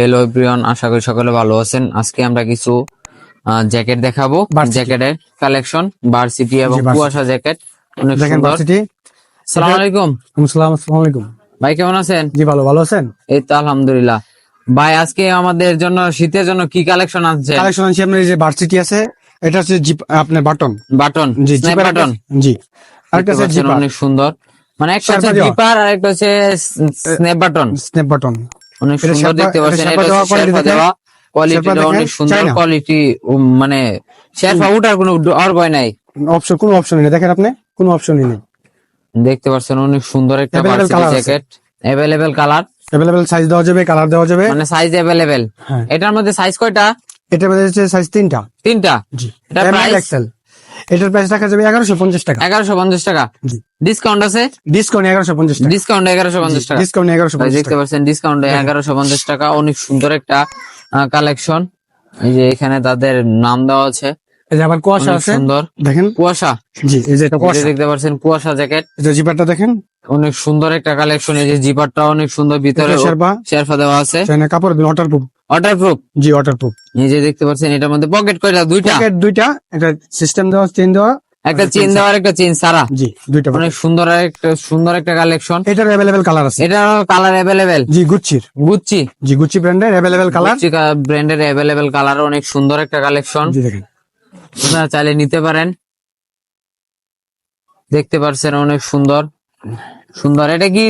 Hello everyone আশা করি সকলে ভালো আছেন। আজকে আমরা কিছু জ্যাকেট দেখাবো। জ্যাকেটের কালেকশন ভার্সিটি এবং কুয়াশা জ্যাকেট। অনেক সুন্দর। আলাইকুম। আসসালাম আসসালামু আলাইকুম। ভাই কেমন আছেন? জি ভালো। ভালো আছেন? এই তো আলহামদুলিল্লাহ। ভাই আজকে আমাদের জন্য শীতের জন্য কি কালেকশন আছে কালেকশন আছে আপনার যে ভার্সিটি আছে এটা হচ্ছে জিপ আপনার বাটন বাটন জি জিপার বাটন জি। আরেকটা আছে জিপার অনেক সুন্দর। মানে একটা হচ্ছে জিপার আর একটা হচ্ছে স্ন্যাপ বাটন স্ন্যাপ বাটন অনেক সুন্দর দেখতে পাচ্ছেন এটা শেরপা দেওয়া। কোয়ালিটিটা অনেক সুন্দর কোয়ালিটি মানে শেরপা উঠার কোনো ডর ভয় নাই। অপশন কোনো অপশন নেই। দেখেন আপনি কোনো অপশনই নেই। দেখতে পাচ্ছেন অনেক সুন্দর একটা varsity jacket available colour available size দেওয়া যাবে কালার দেওয়া যাবে। মানে সাইজ অ্যাভেলেবেল হ্ঁ এটার মধ্যে সাইজ কয়টা? এটার মধ্যে সাইজ তিনটা। তিনটা? জি। এটা? এক্সেল এটার প্রাইস রাখা যাবে এগারোশো পঞ্চাশ টাকা। এগারোশো পঞ্চাশ টাকা। ডিসকাউন্ট আছে? ডিসকাউন্ট এগারোশো পঞ্চাশ টাকা। ডিসকাউন্ট এগারোশো পঞ্চাশ টাকা। ডিসকাউন্ট এগারোশো দেখতে পাচ্ছেন ডিসকাউন্ট এগারোশো পঞ্চাশ টাকা। অনেক সুন্দর একটা কালেকশন এই যে এখানে তাদের নাম দেওয়া আছে। এই যে আবার কুয়াশা আছে। সুন্দর। দেখেন। কুয়াশা। জি এই যে এটা কুয়াশা। দেখতে পাচ্ছেন কুয়াশা জ্যাকেট। এই যে জিপারটা দেখেন। অনেক সুন্দর একটা কালেকশন এই যে জিপারটা অনেক সুন্দর। ভিতরে এটা শেরপা। দেওয়া আছে। চাইনা কাপড় ওয়াটার প্রুফ ওয়াটার জি ওয়াটার প্রুফ এই যে দেখতে পাচ্ছেন এটার মধ্যে পকেট কয়টা? দুইটা? পকেট দুইটা এটা সিস্টেম দেওয়া চেন দেওয়া একটা চেন দেওয়ার একটা চেন সারা জি দুইটা। অনেক সুন্দর একটা সুন্দর একটা কালেকশন। এটার অ্যাভেলেবেল কালার আছে। এটা কালার অ্যাভেলেবেল জি গুচ্ছির গুচ্ছি জি গুচ্ছি ব্র্যান্ডের অ্যাভেলেবেল কালার ব্র্যান্ডের অ্যাভেলেবেল কালার অনেক সুন্দর একটা কালেকশন। জি দেখেন। আপনারা চাইলে নিতে পারেন। দেখতে পারছেন অনেক সুন্দর। সুন্দর। এটা কি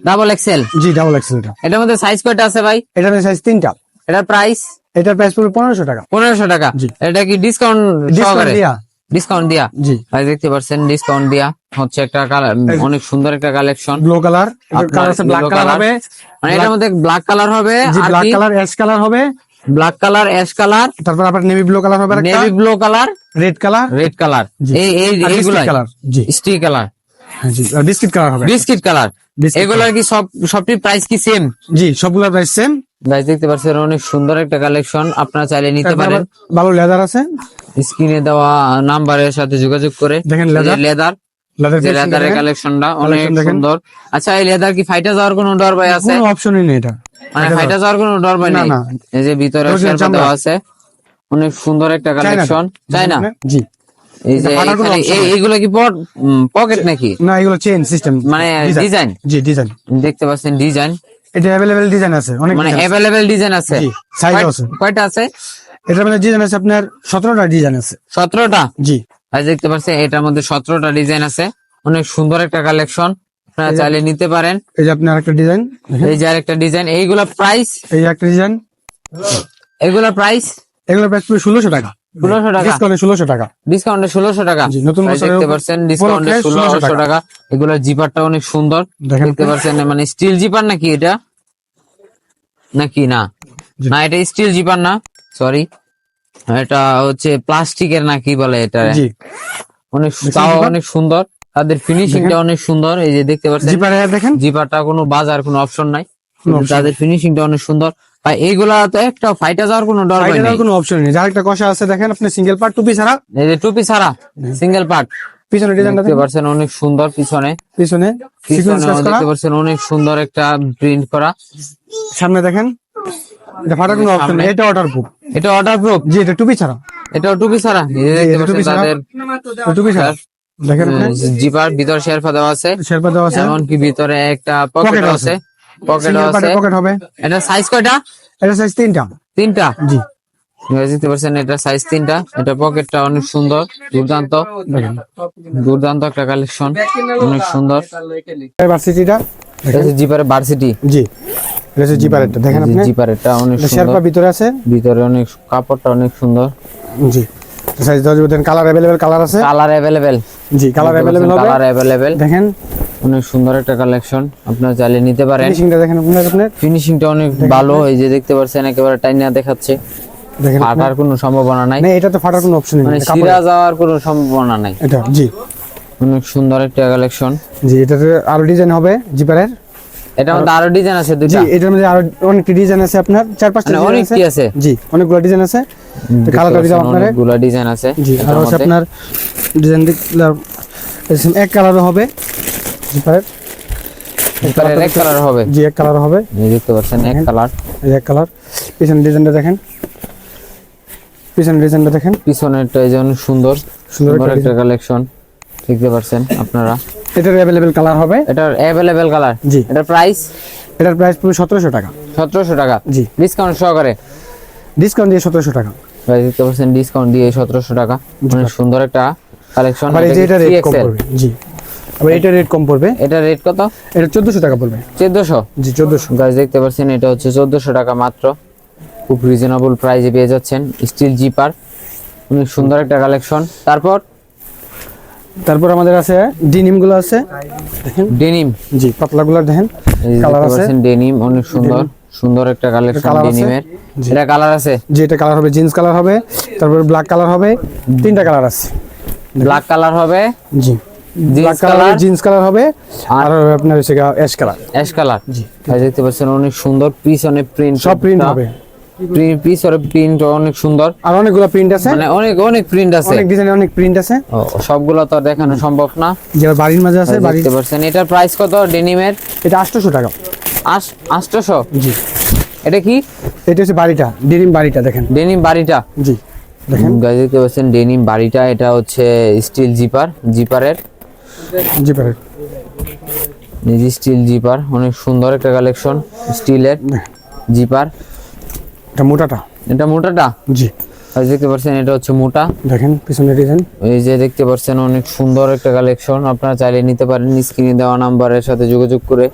ডাবল এক্সেল জি ডাবল এক্সেল এটা এটার মধ্যে সাইজ কয়টা আছে ভাই? এটার সাইজ তিনটা। এটার প্রাইস এটার প্রাইস পড়বে পনেরোশো টাকা। পনেরোশো টাকা। জি। এটা কি ডিসকাউন্ট ডিসকাউন্ট দিয়া। ডিসকাউন্ট দিয়া? জি। ভাই দেখতে পাচ্ছেন ডিসকাউন্ট দিয়া। হচ্ছে একটা কালার অনেক সুন্দর একটা কালেকশন ব্লু কালার কালার আছে ব্ল্যাক কালার হবে। মানে এটার মধ্যে ব্ল্যাক কালার হবে ব্ল্যাক কালার অ্যাশ কালার হবে। ব্ল্যাক কালার অ্যাশ কালার তারপর আপনার নেভি ব্লু কালার হবে navy blue colour red colour red colour এই এই এইগুলো কালার জি। স্টিক কালার হ্যাঁ, জি। বিস্কিট কালার হবে বিস্কিট কালার এগুলোর কি সব সবটির প্রাইস কি সেম জি সবগুলোর প্রাইস সেম গাইজ দেখতে পাচ্ছেন অনেক সুন্দর একটা কালেকশন আপনারা চাইলে নিতে পারেন। ভালো লেদার আছে। স্ক্রিনে দেওয়া নাম্বারের সাথে যোগাযোগ করে দেখেন লেদার লেদার লেদারের কালেকশনটা অনেক সুন্দর। আচ্ছা এই লেদার কি ফাইটা যাওয়ার কোনো ডর ভাই আছে? কোনো অপশনই নেই এটা। মানে ফাইটা যাওয়ার কোনো ডর ভয় নেই? এই যে ভিতরে শেরপা দেওয়া আছে অনেক সুন্দর একটা কালেকশন তাই না জি। এই যে এটা। এইগুলো কি পকেট নাকি? না এগুলো চেন সিস্টেম মানে ডিজাইন জি ডিজাইন দেখতে পাচ্ছেন ডিজাইন এটা অ্যাভেলেবেল ডিজাইন আছে অনেক মানে। অ্যাভেলেবেল ডিজাইন আছে? জি, কয়- আছে। কয়টা আছে? এটার মধ্যে ডিজাইন আছে আপনার সতেরোটা ডিজাইন আছে। সতেরোটা? জি। আজ দেখতে পাচ্ছেন এটার মধ্যে সতেরোটা ডিজাইন আছে। অনেক সুন্দর একটা কালেকশন আপনারা চাইলে নিতে পারেন। এই যে আপনার একটা ডিজাইন। এই যে আরেকটা ডিজাইন। এইগুলা প্রাইস? এই একটা ডিজাইন। এগুলা প্রাইস? এগুলো প্রাইস পুরো ষোলোশো টাকা। ষোলোশো টাকা? ডিসকাউন্টে ষোলোশো টাকা। ডিসকাউন্টে ষোলোশো টাকা। নতুন তাই দেখতে পাচ্ছেন ডিসকাউন্টে ষোলোশো টাকা। জিপারটা অনেক সুন্দর। দেখেন। দেখতে পাচ্ছেন মানে স্টিল জিপার নাকি এটা? নাকি না? না এটা স্টিল জিপার না। সরি এটা হচ্ছে প্লাস্টিকের নাকি বলে এটা? অনেক তাও অনেক সুন্দর। তাদের ফিনিশিংটা অনেক সুন্দর। এই যে দেখতে পাচ্ছেন জিপারে দেখেন। জিপারটা কোনো বাজার কোনো অপশন নাই। তাদের ফিনিশিংটা অনেক সুন্দর। ভাই এইগুলা তো একটা ফাইটা যাওয়ার কোনো ডর নেই। কোনো অপশন নেই। যার একটা কষা আছে দেখেন আপনি সিঙ্গেল পার্ট টুপি ছাড়া। এই যে টুপি ছাড়া সিঙ্গেল পার্ট পিছনে ডিজাইনটা দেখতে পাচ্ছেন অনেক সুন্দর পিছনে। পিছনে সিকোয়েন্স পিছনে কাজ করা। দেখতে পাচ্ছেন অনেক সুন্দর একটা প্রিন্ট করা। সামনে দেখেন। এটা ফাটার কোনো অপশন নেই। এটা অর্ডার প্রুফ এটা অর্ডার প্রুফ জি এটা টুপি ছাড়া। এটা টুপি ছাড়া? এই যে দেখতে টুপি পাচ্ছেন ছাড়া। তাদের টুপি ছাড়া। দেখেন জিপার ভিতর শেরফা দেওয়া আছে। শেরপা দেওয়া আছে। এমনকি ভিতরে একটা পকেট আছে। পকেট আছে। পকেট হবে। এটা সাইজ কয়টা? এটা সাইজ তিনটা। তিনটা? জি। আপনারা দেখতে পাচ্ছেন এটা সাইজ তিনটা। এটা পকেটটা অনেক সুন্দর দুর্দান্ত। দুর্দান্ত একটা কালেকশন অনেক সুন্দর। ভার্সিটিটা জিপারের ভার্সিটি জি। এটা জিপারেরটা। দেখেন আপনি? জিপারেরটা অনেক সুন্দর। শেরপা ভিতরে আছে। ভিতরে অনেক কাপড়টা অনেক সুন্দর। জি। সাইজ দেওয়া যাবে। কালার অ্যাভেলেবেল কালার আছে? কালার অ্যাভেলেবেল জি কালার অ্যাভেলেবেল হবে। কালার অ্যাভেলেবেল দেখেন। অনেক সুন্দর একটা কালেকশন আপনারা চাইলে নিতে পারেন। ফিনিশিংটা দেখেন আপনার ফিনিশিংটা অনেক ভালো। এই যে দেখতে পাচ্ছেন একেবারে টাইনা দেখাচ্ছে। ফাটার কোনো সম্ভাবনা নাই। না এটা তো ফাটার কোনো অপশন মানে নেই সিরা যাওয়ার কোনো সম্ভাবনা নাই। এটা জি। অনেক সুন্দর একটা কালেকশন জি এটাতে আরও ডিজাইন হবে জিপারের। এটা মধ্যে আরও ডিজাইন আছে জি এটার মধ্যে আরও অনেকটি ডিজাইন আছে আপনার। চার পাঁচটা মানে অনেক কি আছে। জি অনেকগুলো ডিজাইন আছে। কালারটা দিলাম আপনারে। অনেকগুলা ডিজাইন আছে। জি আর হচ্ছে আপনার ডিজাইন দেখলে এক কালারও হবে। জিপারের জিপারের এক কালার হবে। জি এক কালার হবে। এই দেখতে পাচ্ছেন এক কালার এক কালার পিছনের ডিজাইনটা দেখেন। পিছনের ডিজাইনটা দেখেন। পিছনেরটা এই সুন্দর। সুন্দর একটা কালেকশন দেখতে পাচ্ছেন আপনারা। এটার অ্যাভেলেবেল কালার হবে। এটার অ্যাভেলেবেল কালার জি। এটার প্রাইস এটার প্রাইস পড়বে সতেরোশো টাকা। সতেরোশো টাকা। জি। ডিসকাউন্ট সহকারে। ডিসকাউন্ট দিয়ে সতেরোশো টাকা। প্রাইস দেখতে পাচ্ছেন ডিসকাউন্ট দিয়ে সতেরোশো টাকা। অনেক সুন্দর একটা কালেকশন আবার এই যে এটা রেট কম পড়বে। জি। আবার এটা রেট কম পড়বে। এটা রেট কত? এটা চোদ্দোশো টাকা পড়বে। চোদ্দশো? জি চোদ্দোশো। গাছ দেখতে পাচ্ছেন এটা হচ্ছে চোদ্দশো টাকা মাত্র। খুব রিজনেবল প্রাইসে পেয়ে যাচ্ছেন স্টিল জিপার অনেক সুন্দর একটা কালেকশন তারপর? তারপর আমাদের আছে ডিনিমগুলো আছে। দেখেন। ডেনিম জি পাতলা গুলো দেখেন কালার আছে। ডেনিম অনেক সুন্দর। সুন্দর একটা কালেকশন? ডেনিমের এটা কালার আছে? যে এটা কালার হবে জিন্স কালার হবে তারপর ব্ল্যাক কালার হবে তিনটা কালার আছে। ব্ল্যাক কালার হবে জি। Black colour? জিন্স কালার হবে আর- আর আপনার হচ্ছে অ্যাশ কালার অ্যাশ কালার জি। দেখতে পাচ্ছেন অনেক সুন্দর পিছনে প্রিন্ট সব প্রিন্ট হবে। পিছনে প্রিন্ট অনেক সুন্দর। আর অনেকগুলো প্রিন্ট আছে। মানে অনেক অনেক প্রিন্ট আছে। অনেক ডিজাইনের অনেক প্রিন্ট আছে। সবগুলো তো আর দেখানো সম্ভব না। যেটা বাড়ির মাঝে আছে পাচ্ছেন এটার প্রাইস কত? ডেনিমের এটা আটশোশো টাকা। আশ আটশোশো জি। এটা কি? এটা হচ্ছে বাড়িটা ডিরিম বাড়িটা দেখেন। ডেনিম বাড়িটা? জি দেখেন। গাইজ দেখতে পাচ্ছেন ডেনিম বাড়িটা এটা হচ্ছে স্টিল জিপার জিপারের। নিজে স্টিল জিপার অনেক সুন্দর একটা কালেকশন স্টিলের জিপার। এটা মোটাটা। এটা মোটাটা? জি। দেখতে পাচ্ছেন এটা হচ্ছে মোটা। দেখেন পিছনে ডিজাইন। এই যে দেখতে পাচ্ছেন অনেক সুন্দর একটা কালেকশন আপনারা চাইলে নিতে পারেন স্ক্রিনে দেওয়া নাম্বারের সাথে যোগাযোগ করে।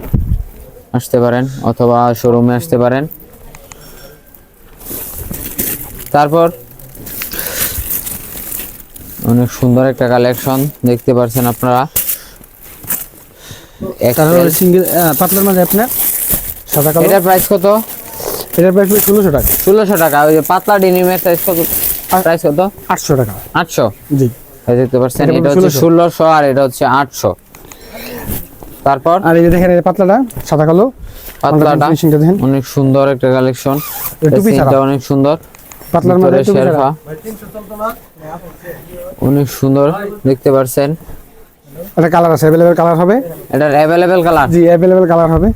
আসতে পারেন অথবা শোরুমে আসতে পারেন। তারপর অনেক সুন্দর একটা কালেকশন দেখতে পাচ্ছেন আপনারা। তারপর সিঙ্গেল পাতলার মাঝে আপনার সাদা কালো। এটার প্রাইস কত? এটার প্রাইস ষোলোশো টাকা। ষোলোশো টাকা ওই যে পাতলা ডিনিমের প্রাইস কত? প্রাইস কত? আটশো টাকা। আটশো? জি। দেখতে পাচ্ছেন এটা হচ্ছে ষোলোশো আর এটা হচ্ছে আটশো। তারপর? আর এই যে দেখেন এই পাতলাটা সাদা কালো। পাতলাটা। ফিনিশিংটা দেখেন। অনেক সুন্দর একটা কালেকশন এটা। অনেক সুন্দর। পাতলার ছাড়া। শেরফা। অনেক সুন্দর দেখতে পাচ্ছেন একটা কালার আছে অ্যাভেলেবেল কালার হবে? এটার অ্যাভেলেবেল কালার জি অ্যাভেলেবেল কালার হবে।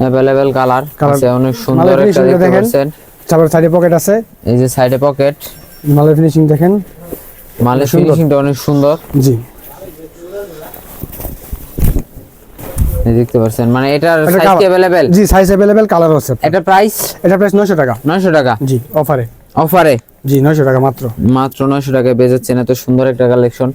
অ্যাভেলেবেল কালার আছে অনেক সুন্দর একটা দেখতে। পাচ্ছেন তারপর সাইডে পকেট আছে। এই যে সাইডে পকেট মালের ফিনিশিং দেখেন। মালের। ফিনিশিংটা অনেক সুন্দর। জি। দেখতে পাচ্ছেন মানে এটার এটা সাইজ अवेलेबल জি সাইজ अवेलेबल কালার আছে। এটা প্রাইস এটা প্রাইস নয়শো টাকা। 900 টাকা? জি অফারে অফারে জি নয়শো টাকা মাত্র। মাত্র 900 টাকায় পেয়ে যাচ্ছেন এত সুন্দর একটা কালেকশন